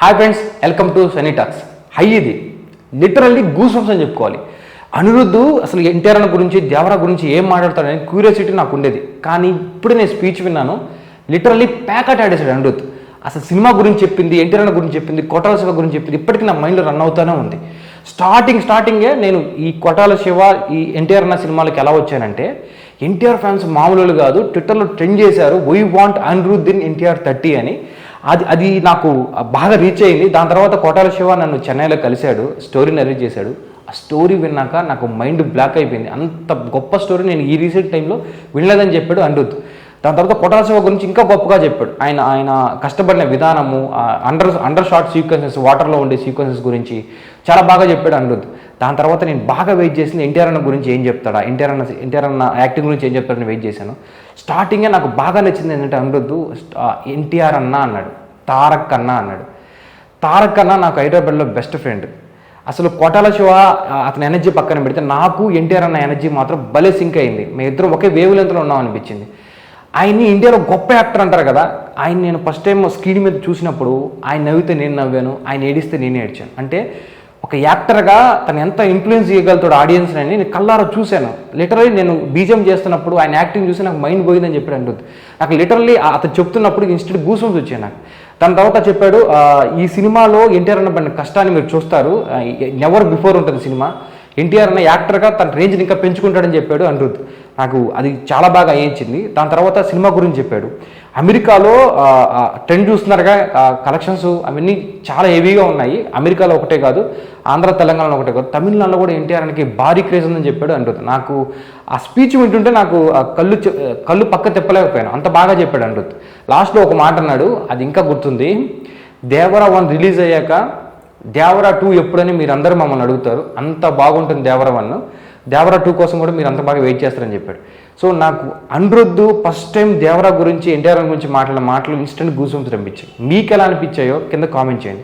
Hi friends welcome to Sunny Talks high ఇది. Literally goose అని చెప్పుకోవాలి. అనిరుద్ధు అసలు ఎన్టీఆర్ అన్న గురించి దేవరా గురించి ఏం మాట్లాడతాడని క్యూరియాసిటీ నాకు ఉండేది. కానీ ఇప్పుడు నేను స్పీచ్ విన్నాను. లిటరల్లీ ప్యాకెట్ ఆడేసాడు అనిరుద్ధ్. అసలు సినిమా గురించి చెప్పింది ఎన్టీఆర్ అన్న గురించి చెప్పింది కొటాల శివ గురించి చెప్పింది ఇప్పటికీ నా మైండ్లో రన్ అవుతానే ఉంది. స్టార్టింగ్ స్టార్టింగే నేను ఈ కొటాల శివ ఈ ఎన్టీఆర్ అన్న సినిమాలకు ఎలా వచ్చానంటే ఎన్టీఆర్ ఫ్యాన్స్ మామూలు కాదు ట్విట్టర్లో ట్రెండ్ చేశారు we want Anirudh in NTR thirty అని. అది అది నాకు బాగా రీచ్ అయింది. దాని తర్వాత కోటాల శివ నన్ను చెన్నైలో కలిశాడు. స్టోరీ నరేట్ చేశాడు. ఆ స్టోరీ విన్నాక నాకు మైండ్ బ్లాక్ అయిపోయింది. అంత గొప్ప స్టోరీ నేను ఈ రీసెంట్ టైంలో వినలేదని చెప్పాడు అనిరుద్ధ్ దాని తర్వాత కోటాల శివ గురించి ఇంకా గొప్పగా చెప్పాడు. ఆయన ఆయన కష్టపడిన విధానము అండర్ అండర్ షార్ట్ సీక్వెన్సెస్ వాటర్లో ఉండే సీక్వెన్సెస్ గురించి చాలా బాగా చెప్పాడు అనిరుద్ధ్ దాని తర్వాత నేను బాగా వెయిట్ చేసింది ఎన్టీఆర్ అన్న గురించి ఏం చెప్తాడా? ఎన్టీఆర్ అన్న ఎన్టీఆర్ అన్న యాక్టింగ్ గురించి ఏం చెప్తాడని వెయిట్ చేశాను. స్టార్టింగే నాకు బాగా నచ్చింది ఏంటంటే అనిరుద్ధ్ ఎన్టీఆర్ అన్న అన్నాడు. తారక్ అన్న అన్నాడు. తారక్ అన్న నాకు హైదరాబాద్లో బెస్ట్ ఫ్రెండ్ అసలు కోటాల శివ అతని ఎనర్జీ పక్కన పెడితే నాకు ఎన్టీఆర్ అన్న ఎనర్జీ మాత్రం భలే సింక్ అయింది. మేము ఇద్దరం ఒకే వేవ్ లెంత్లో ఉన్నాం అనిపించింది. ఆయన్ని ఇండియాలో గొప్ప యాక్టర్ అంటారు కదా ఆయన నేను ఫస్ట్ టైం స్క్రీన్ మీద చూసినప్పుడు ఆయన నవ్వితే నేను నవ్వాను ఆయన ఏడిస్తే నేను ఏడ్చాను. అంటే ఒక యాక్టర్గా తను ఎంత ఇన్ఫ్లుయెన్స్ చేయగలుగుతాడు ఆడియన్స్ అని నేను కల్లారా చూశాను. లిటరలీ నేను బీజం చేస్తున్నప్పుడు ఆయన యాక్టింగ్ చూసి నాకు మైండ్ పోయిందని చెప్పాడు అంటుంది. నాకు లిటరలీ అతను చెప్తున్నప్పుడు ఇన్స్టెంట్ గూసమ్స్ వచ్చాయి నాకు. దాని తర్వాత చెప్పాడు ఈ సినిమాలో ఎన్టీఆర్ అన్న పడిన కష్టాన్ని మీరు చూస్తారు. నెవర్ బిఫోర్ ఉంటుంది సినిమా. ఎన్టీఆర్ అన్న యాక్టర్గా తన రేంజ్ని ఇంకా పెంచుకుంటాడని చెప్పాడు అనిరుద్ధ్. నాకు అది చాలా బాగా అయ్యించింది దాని తర్వాత సినిమా గురించి చెప్పాడు. అమెరికాలో ట్రెండ్ చూస్తున్నారుగా కలెక్షన్స్ అవన్నీ చాలా హెవీగా ఉన్నాయి. అమెరికాలో ఒకటే కాదు ఆంధ్ర తెలంగాణలో ఒకటే కాదు తమిళనాడులో కూడా ఎన్టీఆర్కి భారీ క్రేజ్ ఉందని చెప్పాడు అంటుంది. నాకు ఆ స్పీచ్ వింటుంటే నాకు ఆ కళ్ళు చె- కళ్ళు పక్క తెప్పలేకపోయాను. అంత బాగా చెప్పాడు అంటుంది. లాస్ట్లో ఒక మాట అన్నాడు అది ఇంకా గుర్తుంది. దేవరా వన్ రిలీజ్ అయ్యాక దేవరా టూ ఎప్పుడని మీరు అందరూ మమ్మల్ని అడుగుతారు. అంత బాగుంటుంది దేవరా వన్. దేవరా టూ కోసం కూడా మీరు అంత బాగా వెయిట్ చేస్తారని చెప్పాడు. సో నాకు అనురుద్ధు ఫస్ట్ టైం దేవరా గురించి ఎన్టీఆర్ గురించి మాట్లాడిన మాటలు ఇన్స్టెంట్ గూసంస్ రప్పించాయి మీకు ఎలా అనిపించాయో కింద కామెంట్ చేయండి.